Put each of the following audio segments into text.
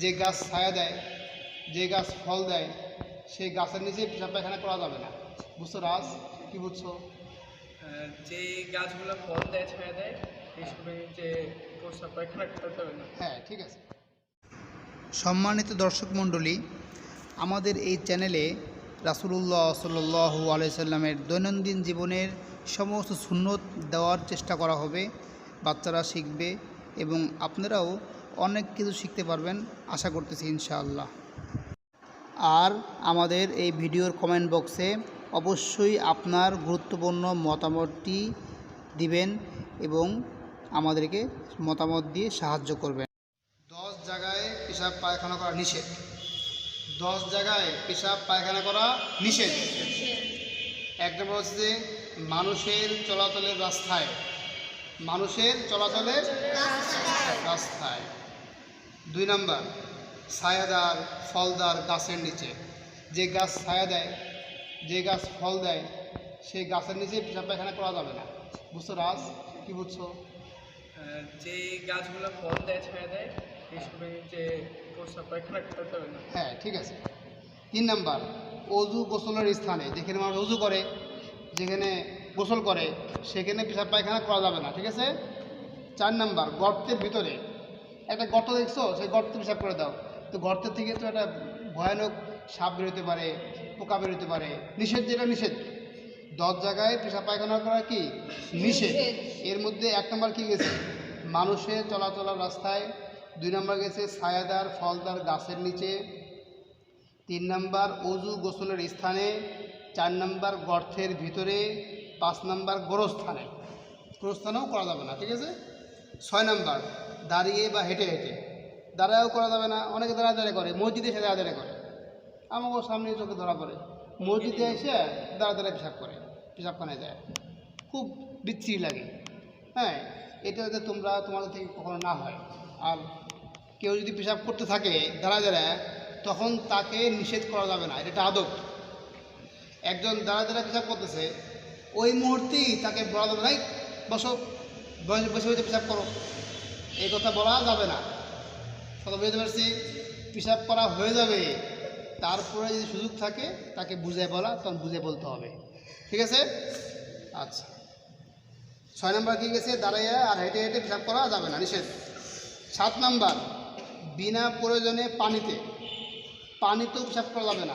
যে গাছ ছায়া দেয় যে গাছ ফল দেয় সেই গাছের নিচে পেশাব পায়খানা করা যাবে না। বুঝছ রাজ? কি বুঝছ? যে গাছগুলো ফল দেয় ছায়া দেয় যে পায়খানা করতে না। হ্যাঁ ঠিক আছে। সম্মানিত দর্শক মণ্ডলী আমাদের এই চ্যানেলে রাসুলুল্লাহ সাল্লু আলাইসাল্লামের দৈনন্দিন জীবনের সমস্ত সুন্নত দেওয়ার চেষ্টা করা হবে। বাচ্চারা শিখবে এবং আপনারাও অনেক কিছু শিখতে পারবেন, আশা করতেছি ইনশাআল্লাহ। আর আমাদের এই ভিডিওর কমেন্ট বক্সে অবশ্যই আপনার গুরুত্বপূর্ণ মতামতটি দিবেন এবং আমাদেরকে মতামত দিয়ে সাহায্য করবেন। দশ জায়গায় পেশাব পায়খানা করা নিষেধ। দশ জায়গায় পেশাব পায়খানা করা নিষেধ। এক নম্বর হচ্ছে মানুষের চলাচলের রাস্তায়, মানুষের চলাচলের রাস্তায়। দুই নাম্বার ছায়াদার ফলদার গাছের নিচে। যে গাছ ছায়া দেয় যে গাছ ফল দেয় সেই গাছের নিচে পেশাব পায়খানা করা যাবে না। বুঝছ রাজ? কি বুঝছ? যে গাছগুলো ফল দেয় ছায়া দেয় এইসবের যে প্রস্তাব পায়খানা করতে হবে না। হ্যাঁ ঠিক আছে। তিন নাম্বার অজু গোসলের স্থানে যেখানে মানুষ অজু করে যেখানে গোসল করে সেখানে পেশাব পায়খানা করা যাবে না ঠিক আছে? চার নাম্বার গর্তের ভিতরে একটা গর্ত দেখছ? সেই গর্তে পেশাব করে দাও। তো গর্তের থেকে তো একটা ভয়ানক সাপ বেরোতে পারে পোকা বেরোতে পারে। নিষেধ যেটা নিষেধ? দশ জায়গায় পেশাব পায়খানা করা কি? নিষেধ। এর মধ্যে এক নম্বর কি গেছে? মানুষের চলাচলার রাস্তায়। দুই নম্বর গেছে ছায়াদার ফলদার গাছের নিচে। তিন নাম্বার অজু গোসলের স্থানে। চার নাম্বার গর্তের ভিতরে। পাঁচ নাম্বার গোরস্থানে। গোরস্থানেও করা যাবে না ঠিক আছে? ছয় নাম্বার, দাঁড়িয়ে বা হেঁটে হেঁটে। দাঁড়ায়ও করা যাবে না, অনেকে দাঁড়া দাঁড়িয়ে করে, মসজিদে এসে দাঁড়া দাঁড়িয়ে করে। আমাকেও সামনে চোখে ধরা পড়ে। মসজিদে এসে দাঁড়া দাঁড়িয়ে পেশাব করে, পেশাবখানায় যায়। খুব বিচ্ছিরি লাগে। হ্যাঁ এটা যাতে তোমরা তোমাদের থেকে কখনো না হয়। আর কেউ যদি পেশাব করতে থাকে দাঁড়া দাঁড়া তখন তাকে নিষেধ করা যাবে না। এটা আদব। একজন দাঁড়া দাঁড়া পেশাব করতেছে, ওই মুহূর্তেই তাকে বলা যাবে নাই বসে বসে বসে পেশাব করো। এই কথা বলা যাবে না। কথা বুঝতে পারছি পেশাব করা হয়ে যাবে, তারপরে যদি সুযোগ থাকে, তাকে বুঝে বলা, তখন বুঝে বলতে হবে। ঠিক আছে? আচ্ছা। ছয় নম্বর কি গেছে? দাঁড়াইয়া আর হেঁটে হেঁটে পেশাব করা যাবে না, নিষেধ। সাত নাম্বার, বিনা প্রয়োজনে পানিতে, পানিতেও পেশাব করা যাবে না।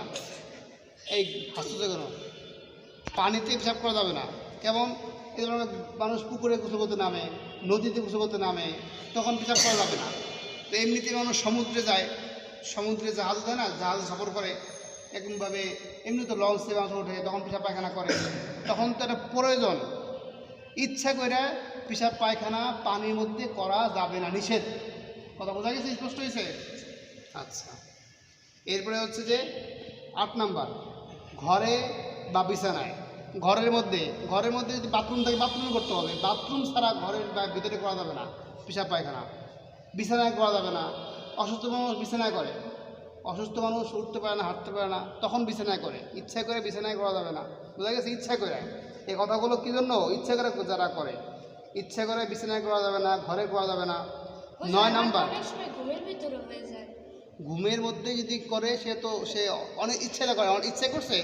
এই কেন পানিতে পেশাব করা যাবে না। কেমন? এই ধরনের মানুষ পুকুরে গোসল করতে নামে, নদীতে গোসল করতে নামে, তখন পেশাব করা যাবে না। তো এমনিতে মানুষ সমুদ্রে যায়, সমুদ্রে জাহাজ যায় না, জাহাজে সফর করে, এরকমভাবে এমনি তো লঞ্চে মানুষ ওঠে, তখন পেশাব পায়খানা করে। তখন তো একটা প্রয়োজন। ইচ্ছা করে পেশাব পায়খানা পানির মধ্যে করা যাবে না, নিষেধ। কথা বোঝা গেছে, স্পষ্ট হয়েছে আচ্ছা। এরপরে হচ্ছে যে, আট নাম্বার, ঘরে বা বিছানায় ঘরের মধ্যে ঘরের মধ্যে যদি বাথরুম থাকে বাথরুমে করতে হবে। বাথরুম ছাড়া ঘরের ভিতরে করা যাবে না পেশাব পায়খানা। বিছানায় করা যাবে না। অসুস্থ মানুষ বিছানায় করে। অসুস্থ মানুষ উঠতে পারে না হাঁটতে পারে না তখন বিছানায় করে। ইচ্ছা করে বিছানায় করা যাবে না। বোঝা গেছে? ইচ্ছা করে। এই কথাগুলো কী জন্য? ইচ্ছা করে যারা করে। ইচ্ছা করে বিছানায় করা যাবে না ঘরে করা যাবে না। নয় নাম্বার। ঘুমের ভিতরে যায়। ঘুমের মধ্যে যদি করে সে তো সে অনেক ইচ্ছা করে অনেক ইচ্ছা করছে।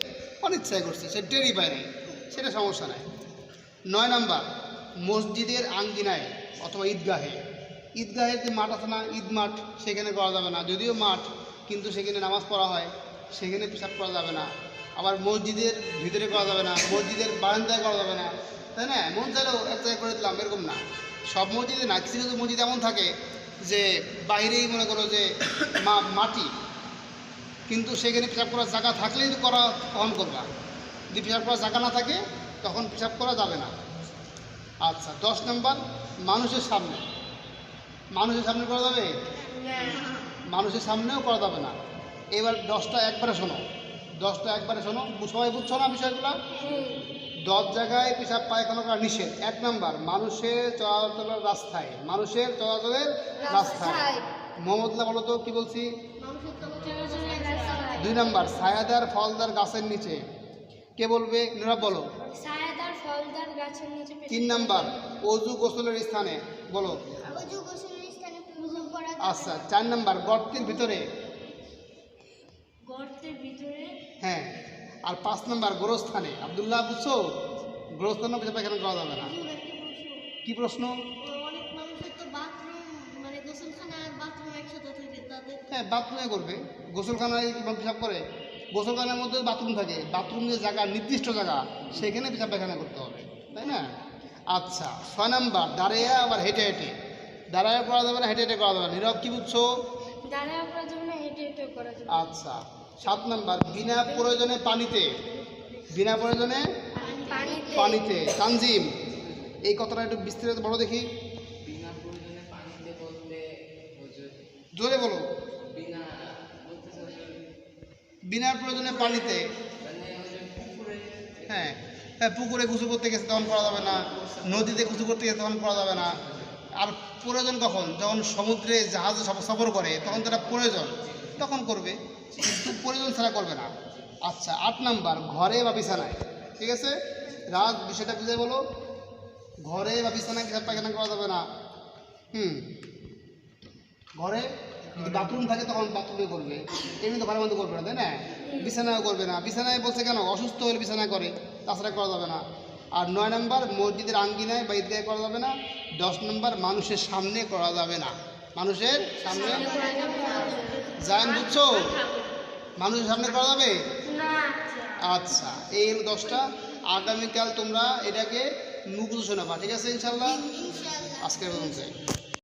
অনিচ্ছায় করছে, সে টেরি পায় নাই, সেটা সমস্যা নাই। নয় নাম্বার, মসজিদের আঙ্গিনায় অথবা ঈদগাহে। ঈদগাহের যে মাঠ আছে না? ঈদ মাঠ, সেখানে করা যাবে না। যদিও মাঠ, কিন্তু সেখানে নামাজ পড়া হয়, সেখানে পেশাব করা যাবে না। আবার মসজিদের ভিতরে করা যাবে না, মসজিদের বারান্দায় করা যাবে না। তাই না? মন চাইলেও এক জায়গায় করে দিলাম, এরকম না। সব মসজিদে না, কিছু কিছু মসজিদ এমন থাকে যে, বাইরেই মনে করো যে মা মাটি কিন্তু সেখানে পেশাব করার জায়গা থাকলেই তো করা কম করবা। যদি পেশাব করার জায়গা না থাকে তখন পেশাব করা যাবে না। আচ্ছা দশ নম্বর মানুষের সামনে। মানুষের সামনে করা যাবে? মানুষের সামনেও করা যাবে না। এবার দশটা একবারে শোনো। দশটা একবারে শোনো। সবাই বুঝছ না বিষয়গুলো? দশ জায়গায় পেশাব পায়খানা করা নিষেধ। এক নম্বর মানুষের চলাচলের রাস্তায়। মানুষের চলাচলের রাস্তায়। মোহাম্মদুল্লাহ বলো তো কি বলছি। দুই নাম্বার ছায়াদার ফলদার গাছের নিচে। কে বলবে? নীরব বলো। ছায়াদার ফলদার গাছের নিচে তিন নাম্বার অজু গোসলের স্থানে। বলো। অজু গোসলের স্থানে উজু করা আচ্ছা চার নাম্বার গর্তের ভিতরে। গর্তের ভিতরে? হ্যাঁ। আর পাঁচ নাম্বার গোরস্থানে। আবদুল্লাহ বুঝছ? গোরস্থানে পায়খানা করা যাবে না। কি প্রশ্ন অনেক মানুষের তো বাথরুম মানে গোসলখানা আর বাথরুম একসাথে থাকে তাদের হ্যাঁ বাথরুমে করবে। গোসলখানায় কীভাবে পেশাব করে। গোসলখানার মধ্যে বাথরুম থাকে। বাথরুম যে জায়গা নির্দিষ্ট জায়গা সেখানে পেশাব পায়খানা করতে হবে। তাই না? আচ্ছা ছয় নাম্বার দাঁড়িয়ে আবার হেঁটে হেঁটে। দাঁড়ায় করা যাবে না হেঁটে হেঁটে করা যাবে না। নীরব কি বুঝছ? দাঁড়ায় করা যাবে না হেঁটে হেঁটে করা যাবে। আচ্ছা সাত নাম্বার বিনা প্রয়োজনে পানিতে। বিনা প্রয়োজনে পানিতে। পানিতে। তানজিম এই কথাটা একটু বিস্তারিত বলো দেখি। বিনা প্রয়োজনে পানিতে বলতে হুজুর জোরে বলো। বিনা প্রয়োজনে পানিতে হ্যাঁ হ্যাঁ পুকুরে গোসল করতে গেছে তখন করা যাবে না, নদীতে গোসল করতে গেছে তখন করা যাবে না। আর প্রয়োজন কখন? যখন সমুদ্রে জাহাজে সফ- সফর করে, তখন তারা প্রয়োজন। তখন করবে। কিন্তু প্রয়োজন ছাড়া করবে না। আচ্ছা আট নাম্বার, ঘরে বা বিছানায়। ঠিক আছে? রাজ, বিষয়টা বুঝে বলো। ঘরে বা বিছানায় পায়খানা করা যাবে না। হুম। ঘরে বাথরুম থাকে তখন বাথরুমে করবে। এমনি তো ঘরের মধ্যে করবে না তাই না? বিছানায় করবে না। বিছানায় বলছে কেন? অসুস্থ হলে বিছানায় করে তাছাড়া করা যাবে না। আর নয় নম্বর মসজিদের আঙ্গিনায় বা ঈদগাহে করা যাবে না। দশ নম্বর মানুষের সামনে করা যাবে না। মানুষের সামনে জান বুঝছ? মানুষের সামনে করা যাবে? আচ্ছা এই হলো দশটা। আগামীকাল তোমরা এটাকে মুখ শোনাবা ঠিক আছে ইনশাল্লাহ? আজকের পর্যন্ত